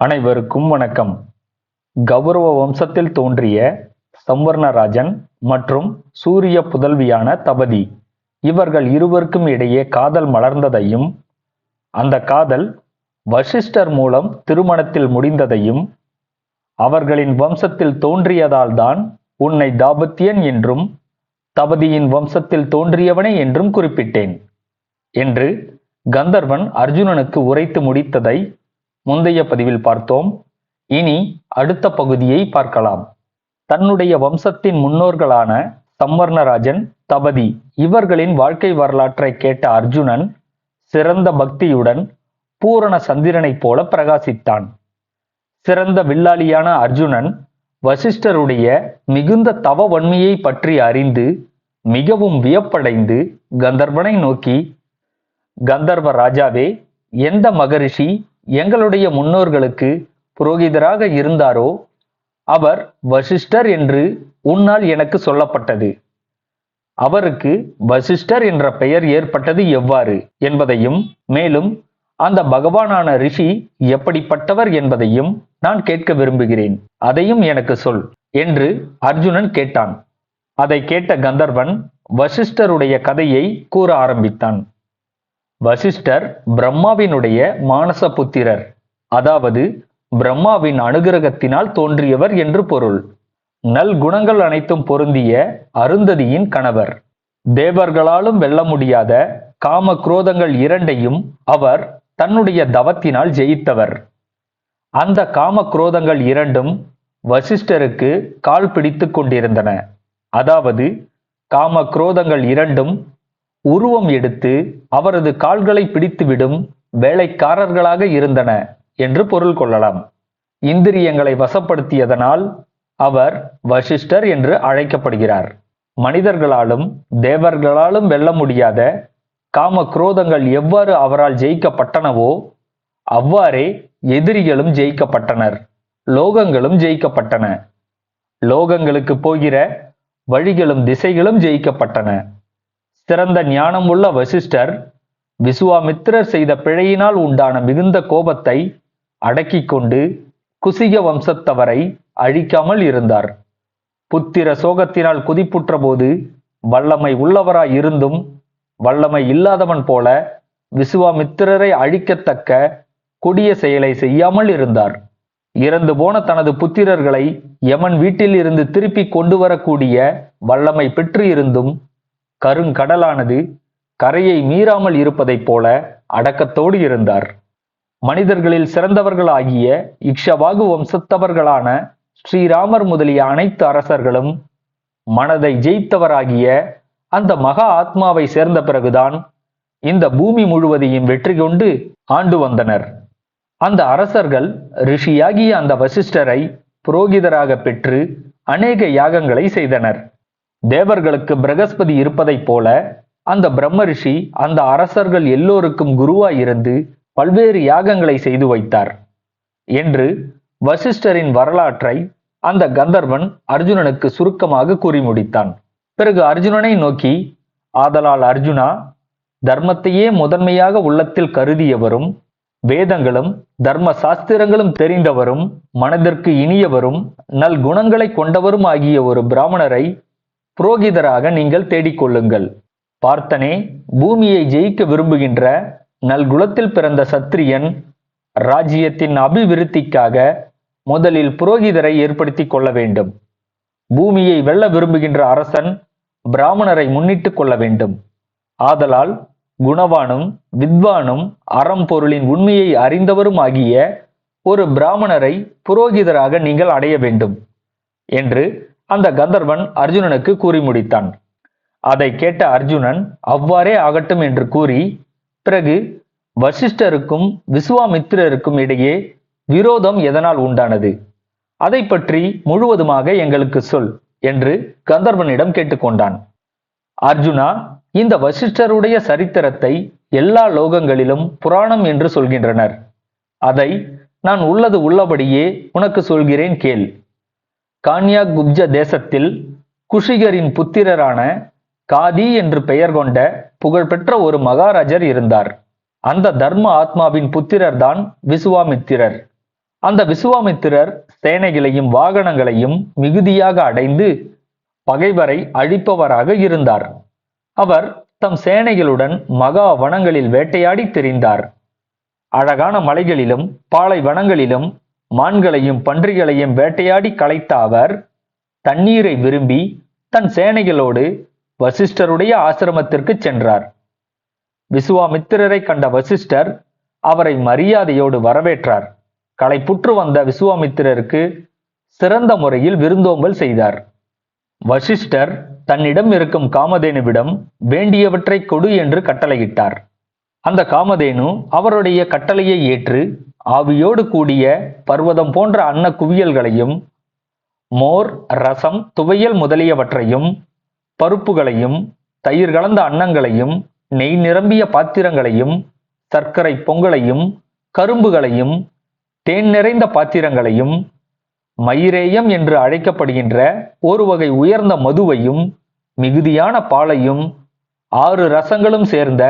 அனைவருக்கும் வணக்கம். கௌரவ வம்சத்தில் தோன்றிய சம்வர்ணராஜன் மற்றும் சூரிய புதல்வியான தபதி இவர்கள் இருவருக்கும் இடையே காதல் மலர்ந்ததையும் அந்த காதல் வசிஷ்டர் மூலம் திருமணத்தில் முடிந்ததையும் அவர்களின் வம்சத்தில் தோன்றியதால்தான் உன்னை தாபத்தியன் என்றும் தபதியின் வம்சத்தில் தோன்றியவனே என்றும் குறிப்பிட்டேன் என்று கந்தர்வன் அர்ஜுனனுக்கு உரைத்து முடித்ததை முந்தைய பதிவில் பார்த்தோம். இனி அடுத்த பகுதியை பார்க்கலாம். தன்னுடைய வம்சத்தின் முன்னோர்களான சம்வர்ணராஜன் தபதி இவர்களின் வாழ்க்கை வரலாற்றை கேட்ட அர்ஜுனன் சிறந்த பக்தியுடன் பூரண சந்திரனைப் போல பிரகாசித்தான். சிறந்த வில்லாளியான அர்ஜுனன் வசிஷ்டருடைய மிகுந்த தவ வன்மையை பற்றி அறிந்து மிகவும் வியப்படைந்து கந்தர்வனை நோக்கி கந்தர்வ ராஜாவே எந்த மகரிஷி எங்களுடைய முன்னோர்களுக்கு புரோகிதராக இருந்தாரோ அவர் வசிஷ்டர் என்று உன்னால் எனக்கு சொல்லப்பட்டது. அவருக்கு வசிஷ்டர் என்ற பெயர் ஏற்பட்டது எவ்வாறு என்பதையும் மேலும் அந்த பகவானான ரிஷி எப்படிப்பட்டவர் என்பதையும் நான் கேட்க விரும்புகிறேன். அதையும் எனக்கு சொல் என்று அர்ஜுனன் கேட்டான். அதை கேட்ட கந்தர்வன் வசிஷ்டருடைய கதையை கூற ஆரம்பித்தான். வசிஷ்டர் பிரம்மாவினுடைய மானச புத்திரர். அதாவது பிரம்மாவின் அனுகிரகத்தினால் தோன்றியவர் என்று பொருள். நல் குணங்கள் அனைத்தும் பொருந்திய அருந்ததியின் கணவர். தேவர்களாலும் வெல்ல முடியாத காம குரோதங்கள் இரண்டையும் அவர் தன்னுடைய தவத்தினால் ஜெயித்தவர். அந்த காம குரோதங்கள் இரண்டும் வசிஷ்டருக்கு கால் பிடித்து கொண்டிருந்தன. அதாவது காம குரோதங்கள் இரண்டும் உருவம் எடுத்து அவரது கால்களை பிடித்துவிடும் வேலைக்காரர்களாக இருந்தன என்று பொருள் கொள்ளலாம். இந்திரியங்களை வசப்படுத்தியதனால் அவர் வசிஷ்டர் என்று அழைக்கப்படுகிறார். மனிதர்களாலும் தேவர்களாலும் வெல்ல முடியாத காம குரோதங்கள் எவ்வாறு அவரால் ஜெயிக்கப்பட்டனவோ அவ்வாறே எதிரிகளும் ஜெயிக்கப்பட்டனர் லோகங்களும் ஜெயிக்கப்பட்டன. லோகங்களுக்கு போகிற வழிகளும் திசைகளும் ஜெயிக்கப்பட்டன. சிறந்த ஞானமுள்ள வசிஷ்டர் விசுவாமித்திரர் செய்த பிழையினால் உண்டான மிகுந்த கோபத்தை அடக்கிக் கொண்டு குசிக வம்சத்தவரை அழிக்காமல் இருந்தார். புத்திர சோகத்தினால் குதிப்புற்ற போது வல்லமை உள்ளவராய் இருந்தும் வல்லமை இல்லாதவன் போல விசுவாமித்திரரை அழிக்கத்தக்க கொடிய செயலை செய்யாமல் இருந்தார். இறந்து போன தனது புத்திரர்களை யமன் வீட்டில் இருந்து திருப்பி கொண்டு வரக்கூடிய வல்லமை பெற்று இருந்தும் கருங்கடலானது கரையை மீறாமல் இருப்பதைப் போல அடக்கத்தோடு இருந்தார். மனிதர்களில் சிறந்தவர்களாகிய இக்ஷவாகு வம்சத்தவர்களான ஸ்ரீராமர் முதலிய அனைத்து அரசர்களும் மனதை ஜெயித்தவராகிய அந்த மகா ஆத்மாவை சேர்ந்த பிறகுதான் இந்த பூமி முழுவதையும் வெற்றி கொண்டு ஆண்டு வந்தனர். அந்த அரசர்கள் ரிஷியாகிய அந்த வசிஷ்டரை புரோகிதராக பெற்று அநேக யாகங்களை செய்தனர். தேவர்களுக்கு பிரகஸ்பதி இருப்பதைப் போல அந்த பிரம்ம ரிஷி அந்த அரசர்கள் எல்லோருக்கும் குருவாய் இருந்து பல்வேறு யாகங்களை செய்து வைத்தார். என்று வசிஷ்டரின் வரலாற்றை அந்த கந்தர்வன் அர்ஜுனனுக்கு சுருக்கமாக கூறி முடித்தான். பிறகு அர்ஜுனனை நோக்கி ஆதலால் அர்ஜுனா தர்மத்தையே முதன்மையாக உள்ளத்தில் கருதியவரும் வேதங்களும் தர்ம சாஸ்திரங்களும் தெரிந்தவரும் மனதிற்கு இனியவரும் நல் குணங்களை கொண்டவரும் ஆகிய ஒரு பிராமணரை புரோகிதராக நீங்கள் தேடிக்கொள்ளுங்கள். பார்த்தனே பூமியை ஜெயிக்க விரும்புகின்ற நல்குலத்தில் பிறந்த சத்திரியன் ராஜ்யத்தின் அபிவிருத்திக்காக முதலில் புரோகிதரை ஏற்படுத்தி கொள்ள வேண்டும். பூமியை வெல்ல விரும்புகின்ற அரசன் பிராமணரை முன்னிட்டு கொள்ள வேண்டும். ஆதலால் குணவானும் வித்வானும் அறம் பொருளின் உண்மையை அறிந்தவரும் ஆகிய ஒரு பிராமணரை புரோகிதராக நீங்கள் அடைய வேண்டும் என்று அந்த கந்தர்வன் அர்ஜுனனுக்கு கூறி முடித்தான். அதை கேட்ட அர்ஜுனன் அவ்வாறே ஆகட்டும் என்று கூறி பிறகு வசிஷ்டருக்கும் விசுவாமித்திரருக்கும் இடையே விரோதம் எதனால் உண்டானது? அதை பற்றி முழுவதுமாக எங்களுக்கு சொல் என்று கந்தர்வனிடம் கேட்டுக்கொண்டான் அர்ஜுனா இந்த வசிஷ்டருடைய சரித்திரத்தை எல்லா லோகங்களிலும் புராணம் என்று சொல்கின்றனர். அதை நான் உள்ளது உள்ளபடியே உனக்கு சொல்கிறேன் கேள். கான்யா குப்ஜ தேசத்தில் குஷிகரின் புத்திரரான காதி என்று பெயர் கொண்ட புகழ்பெற்ற ஒரு மகாராஜர் இருந்தார். அந்த தர்ம ஆத்மாவின் புத்திரர்தான் விசுவாமித்திரர். அந்த விசுவாமித்திரர் சேனைகளையும் வாகனங்களையும் மிகுதியாக அடைந்து பகைவரை அழிப்பவராக இருந்தார். அவர் தம் சேனைகளுடன் மகா வனங்களில் வேட்டையாடி தெரிந்தார். அழகான மலைகளிலும் பாலைவனங்களிலும் மான்களையும் பன்றிகளையும் வேட்டையாடி களைத்த அவர் தண்ணீரை விரும்பி தன் சேனைகளோடு வசிஷ்டருடைய ஆசிரமத்திற்கு சென்றார். விசுவாமித்திரரை கண்ட வசிஷ்டர் அவரை மரியாதையோடு வரவேற்றார். களைப்புற்று வந்த விசுவாமித்திரருக்கு சிறந்த முறையில் விருந்தோம்பல் செய்தார். வசிஷ்டர் தன்னிடம் இருக்கும் காமதேனுவிடம் வேண்டியவற்றை கொடு என்று கட்டளையிட்டார். அந்த காமதேனு அவருடைய கட்டளையை ஏற்று ஆவியோடு கூடிய பர்வதம் போன்ற அன்ன குவியல்களையும் மோர் ரசம் துவையல் முதலியவற்றையும் பருப்புகளையும் தயிர் கலந்த அன்னங்களையும் நெய் நிரம்பிய பாத்திரங்களையும் சர்க்கரை பொங்கலையும் கரும்புகளையும் தேன் நிறைந்த பாத்திரங்களையும் மயிரேயம் என்று அழைக்கப்படுகின்ற ஒரு வகை உயர்ந்த மதுவையும் மிகுதியான பாலையும் ஆறு ரசங்களும் சேர்ந்த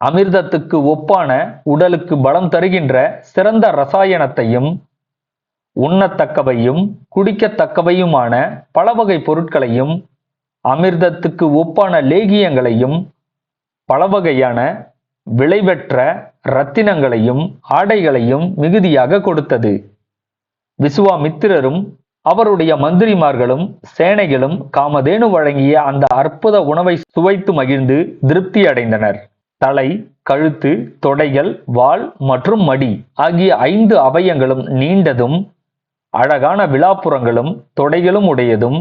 அமிர்தத்துக்கு ஒப்பான உடலுக்கு பலம் தருகின்ற சிறந்த ரசாயனத்தையும் உண்ணத்தக்கவையும் குடிக்கத்தக்கவையுமான பல வகை பொருட்களையும் அமிர்தத்துக்கு ஒப்பான லேகியங்களையும் பல வகையான விளைவற்ற ரத்தினங்களையும் ஆடைகளையும் மிகுதியாக கொடுத்தது. விசுவாமித்திரரும் அவருடைய மந்திரிமார்களும் சேனைகளும் காமதேனு வழங்கிய அந்த அற்புத உணவை சுவைத்து மகிழ்ந்து திருப்தி அடைந்தனர் தலை கழுத்து தொடைகள் வால் மற்றும் மடி ஆகிய ஐந்து அவயங்களும் நீண்டதும் அழகான விழாப்புறங்களும் தொடைகளும் உடையதும்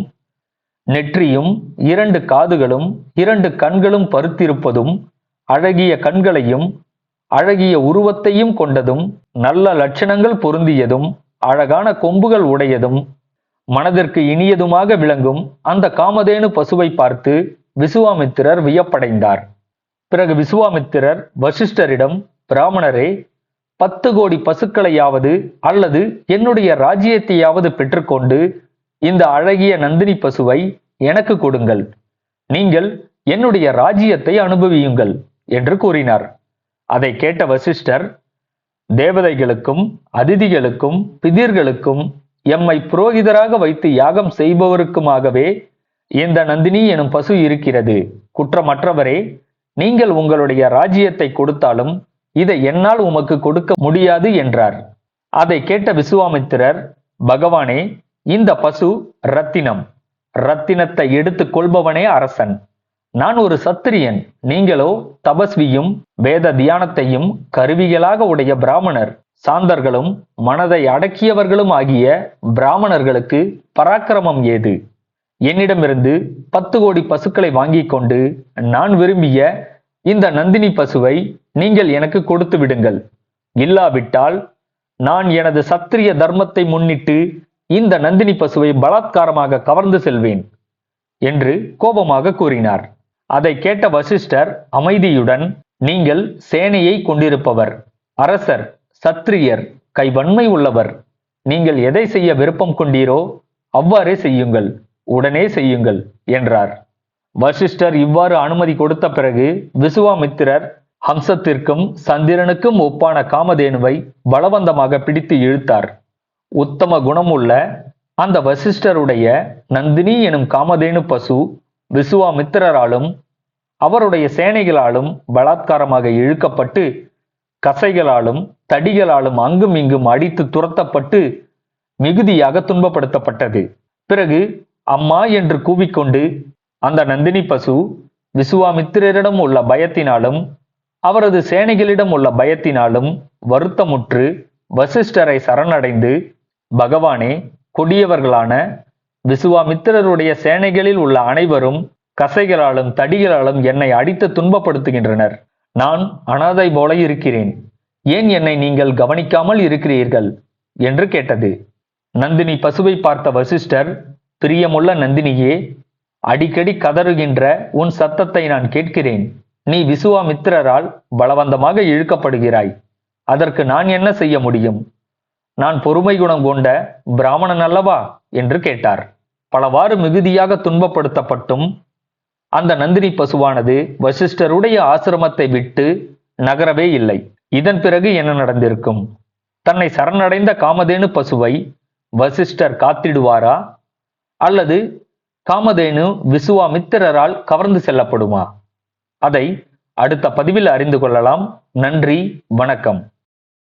நெற்றியும் இரண்டு காதுகளும் இரண்டு கண்களும் பருத்திருப்பதும் அழகிய கண்களையும் அழகிய உருவத்தையும் கொண்டதும் நல்ல லட்சணங்கள் பொருந்தியதும் அழகான கொம்புகள் உடையதும் மனதிற்கு இனியதுமாக விளங்கும் அந்த காமதேனு பசுவை பார்த்து விசுவாமித்திரர் வியப்படைந்தார். பிறகு விசுவாமித்திரர் வசிஷ்டரிடம் பிராமணரே பத்து கோடி பசுக்களையாவது அல்லது என்னுடைய ராஜ்யத்தையாவது பெற்றுக்கொண்டு இந்த அழகிய நந்தினி பசுவை எனக்கு கொடுங்கள். நீங்கள் என்னுடைய ராஜ்யத்தை அனுபவியுங்கள் என்று கூறினார். அதை கேட்ட வசிஷ்டர் தேவதைகளுக்கும் அதிதிகளுக்கும் பிதிர்களுக்கும் எம்மை புரோகிதராக வைத்து யாகம் செய்பவருக்குமாகவே இந்த நந்தினி எனும் பசு இருக்கிறது. குற்றமற்றவரே நீங்கள் உங்களுடைய ராஜ்யத்தை கொடுத்தாலும் இதை என்னால் உமக்கு கொடுக்க முடியாது என்றார். அதை கேட்ட விசுவாமித்திரர் பகவானே இந்த பசு ரத்தினம் ரத்தினத்தை எடுத்து கொள்பவனே அரசன். நான் ஒரு சத்திரியன். நீங்களோ தபஸ்வியும் வேத தியானத்தையும் கருவிகளாக உடைய பிராமணர். சாந்தர்களும் மனதை அடக்கியவர்களும் ஆகிய பிராமணர்களுக்கு பராக்கிரமம் ஏது? என்னிடமிருந்து பத்து கோடி பசுக்களை வாங்கிக் கொண்டு நான் விரும்பிய இந்த நந்தினி பசுவை நீங்கள் எனக்கு கொடுத்து விடுங்கள். இல்லாவிட்டால் நான் எனது சத்திரிய தர்மத்தை முன்னிட்டு இந்த நந்தினி பசுவை பலாத்காரமாக கவர்ந்து செல்வேன் என்று கோபமாக கூறினார். அதை கேட்ட வசிஷ்டர் அமைதியுடன் நீங்கள் சேனையை கொண்டிருப்பவர் அரசர் சத்திரியர் கைவன்மை உள்ளவர். நீங்கள் எதை செய்ய விருப்பம் கொண்டீரோ அவ்வாறே செய்யுங்கள். உடனே செய்யுங்கள் என்றார். வசிஷ்டர் இவ்வாறு அனுமதி கொடுத்த பிறகு விசுவாமித்திரர் ஹம்சத்திற்கும் சந்திரனுக்கும் ஒப்பான காமதேனுவை பலவந்தமாக பிடித்து இழுத்தார். உத்தம குணமுள்ள அந்த வசிஷ்டருடைய நந்தினி எனும் காமதேனு பசு விசுவாமித்திரராலும் அவருடைய சேனைகளாலும் பலாத்காரமாக இழுக்கப்பட்டு கசைகளாலும் தடிகளாலும் அங்கும் இங்கும் அடித்து துரத்தப்பட்டு மிகுதியாக துன்பப்படுத்தப்பட்டது. பிறகு அம்மா என்று கூவிக்கொண்டு அந்த நந்தினி பசு விசுவாமித்திரரிடம் உள்ள பயத்தினாலும் அவரது சேனைகளிடம் உள்ள பயத்தினாலும் வருத்தமுற்று வசிஷ்டரை சரணடைந்து பகவானே கொடியவர்களான விசுவாமித்திரருடைய சேனைகளில் உள்ள அனைவரும் கசைகளாலும் தடிகளாலும் என்னை அடித்து துன்பப்படுத்துகின்றனர். நான் அனாதை போல இருக்கிறேன். ஏன் என்னை நீங்கள் கவனிக்காமல் இருக்கிறீர்கள்? என்று கேட்டது. நந்தினி பசுவை பார்த்த வசிஷ்டர் பிரியமுள்ள நந்தினியே அடிக்கடி கதறுகின்ற உன் சத்தத்தை நான் கேட்கிறேன். நீ விசுவாமித்திரரால் பலவந்தமாக இழுக்கப்படுகிறாய். அதற்கு நான் என்ன செய்ய முடியும்? நான் பொறுமை குணம் கொண்ட பிராமணன் அல்லவா? என்று கேட்டார். பலவாறு மிகுதியாக துன்பப்படுத்தப்பட்டும் அந்த நந்தினி பசுவானது வசிஷ்டருடைய ஆசிரமத்தை விட்டு நகரவே இல்லை. இதன் பிறகு என்ன நடந்திருக்கும்? தன்னை சரணடைந்த காமதேனு பசுவை வசிஷ்டர் காத்திடுவாரா? அல்லது காமதேனு விசுவாமித்திரரால் கவர்ந்து செல்லப்படுமா? அதை அடுத்த பதிவில் அறிந்து கொள்ளலாம். நன்றி வணக்கம்.